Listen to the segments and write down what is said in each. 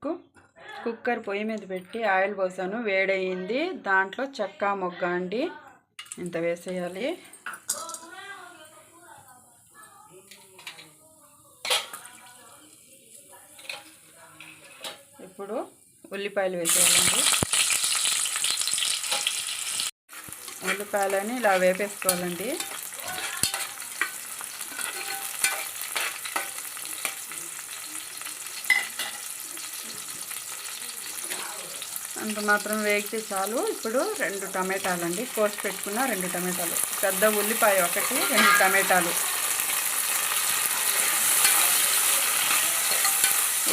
Cooker పొయ్యి మీద పెట్టి ఆయిల్ పోసాను. వేడయింది. దాంట్లో చెక్క మొగ్గ అండి. ఇంత వేసేయాలి. ఇప్పుడు ఉల్లిపాయలు వేసేయాలండి. ఉల్లిపాయలని ఇలా వేపేసుకోవాలండి. అంత మాత్రం వేగితే చాలు. ఇప్పుడు రెండు టమాటాలు అండి కోసి పెట్టుకున్న రెండు టమాటాలు. పెద్ద ఉల్లిపాయ ఒకటి రెండు టమాటాలు.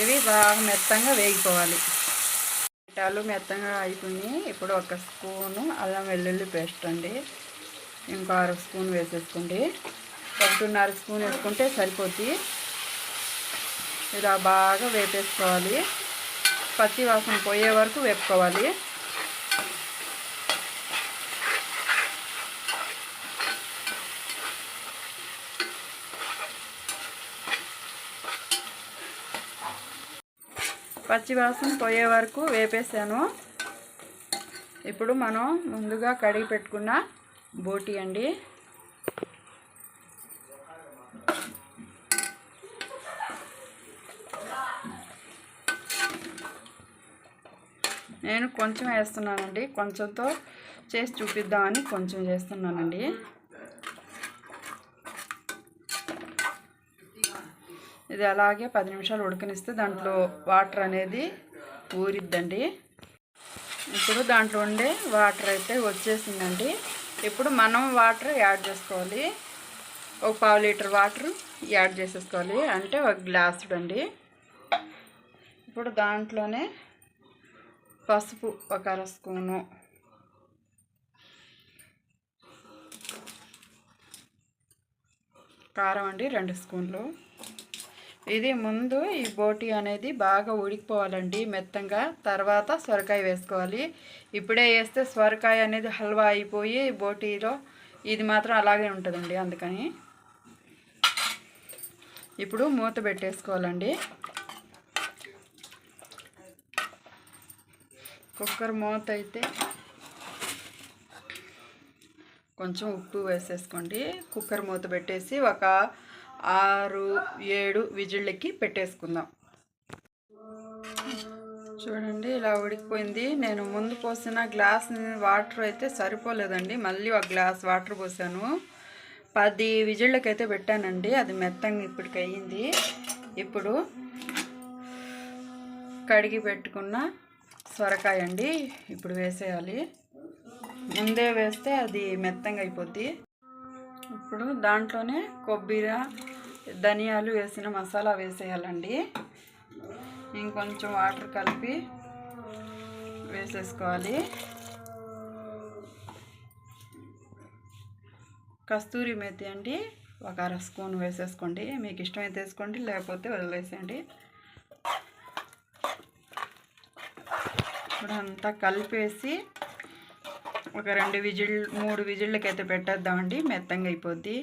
ఇవి బాగా మెత్తంగా వేగిపోవాలి. టమాటాలు మెత్తంగా అయిపోయి ఇప్పుడు ఒక స్పూను అల్లం వెల్లుల్లి పేస్ట్ అండి. ఇంకో అర స్పూన్ వేసేసుకోండి. ఒకటిన్నర స్పూన్ వేసుకుంటే సరిపోద్ది. ఇలా బాగా వేపేసుకోవాలి. పచ్చి వాసన పోయే వరకు వేపుకోవాలి. పచ్చి వాసన పోయే వరకు వేపేసాను. ఇప్పుడు మనం ముందుగా కడిగి పెట్టుకున్న బోటి అండి. నేను కొంచెం వేస్తున్నానండి. కొంచెంతో చేసి చూపిద్దామని కొంచెం చేస్తున్నానండి. ఇది అలాగే పది నిమిషాలు ఉడకనిస్తే దాంట్లో వాటర్ అనేది ఊరిద్దండి. ఇప్పుడు దాంట్లో ఉండే వాటర్ అయితే వచ్చేసిందండి. ఇప్పుడు మనం వాటర్ యాడ్ చేసుకోవాలి. ఒక పావు లీటర్ వాటర్ యాడ్ చేసేసుకోవాలి. అంటే ఒక గ్లాసుడు అండి ఇప్పుడు దాంట్లోనే పసుపు ఒక అర స్పూను కారం అండి రెండు స్పూన్లు. ఇది ముందు ఈ బోటి అనేది బాగా ఉడికిపోవాలండి మెత్తంగా. తర్వాత సొరకాయ వేసుకోవాలి. ఇప్పుడే వేస్తే సొరకాయ అనేది హల్వా అయిపోయి బోటీలో ఇది మాత్రం అలాగే ఉంటుందండి అందుకని. ఇప్పుడు మూత పెట్టేసుకోవాలండి. కుక్కర్ మూత అయితే కొంచెం ఉప్పు వేసేసుకోండి. కుక్కర్ మూత పెట్టేసి ఒక ఆరు ఏడు విజిళ్ళకి పెట్టేసుకుందాం. చూడండి ఇలా ఉడికిపోయింది. నేను ముందు పోసిన గ్లాస్ వాటర్ అయితే సరిపోలేదండి. మళ్ళీ ఒక గ్లాస్ వాటర్ పోసాను. పది విజిళ్ళకైతే పెట్టానండి. అది మెత్తంగా ఇప్పటికి అయ్యింది ఇప్పుడు కడిగి పెట్టుకున్న సొరకాయ అండి ఇప్పుడు వేసేయాలి. ముందే వేస్తే అది మెత్తంగా అయిపోద్ది. ఇప్పుడు దాంట్లోనే కొబ్బరి ధనియాలు వేసిన మసాలా వేసేయాలండి. ఇంకొంచెం వాటర్ కలిపి వేసేసుకోవాలి. కస్తూరి మెతి అండి ఒక అర స్పూన్ వేసేసుకోండి. మీకు ఇష్టమైతే వేసుకోండి లేకపోతే వదిలేసేయండి. ఇప్పుడు అంతా కలిపేసి ఒక రెండు విజిల్ మూడు విజిళ్ళకైతే పెట్టేద్దామండి. మెత్తంగా అయిపోద్ది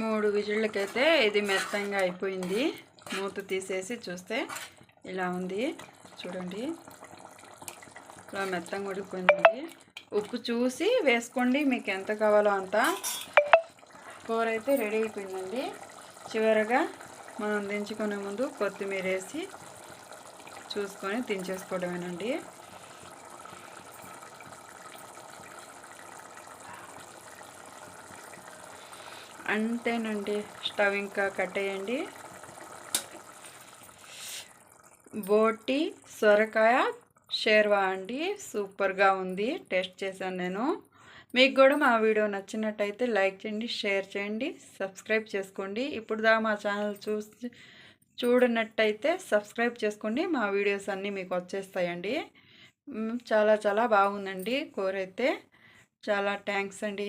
మూడు విజిళ్ళకైతే ఇది మెత్తంగా అయిపోయింది. మూత తీసేసి చూస్తే ఇలా ఉంది. చూడండి. ఇలా మెత్తంగా ఉడికిపోయింది ఉప్పు చూసి వేసుకోండి మీకు ఎంత కావాలో అంత. కూర అయితే రెడీ అయిపోయిందండి. చివరగా మనం దించుకునే ముందు కొత్తిమీర వేసి చూసుకొని దించేసుకోవడమేనండి. అంతేనండి స్టవ్ ఇంకా కట్టేయండి బోటి సొరకాయ షేర్వా అండి. సూపర్గా ఉంది. టేస్ట్ చేశాను నేను. మీకు కూడా మా వీడియో నచ్చినట్టయితే లైక్ చేయండి షేర్ చేయండి సబ్స్క్రైబ్ చేసుకోండి. ఇప్పుడు దా మా ఛానల్ చూసి చూడనట్టయితే సబ్స్క్రైబ్ చేసుకోండి. మా వీడియోస్ అన్నీ మీకు వచ్చేస్తాయండి. చాలా చాలా బాగుందండి కూర అయితే చాలా థ్యాంక్స్ అండి.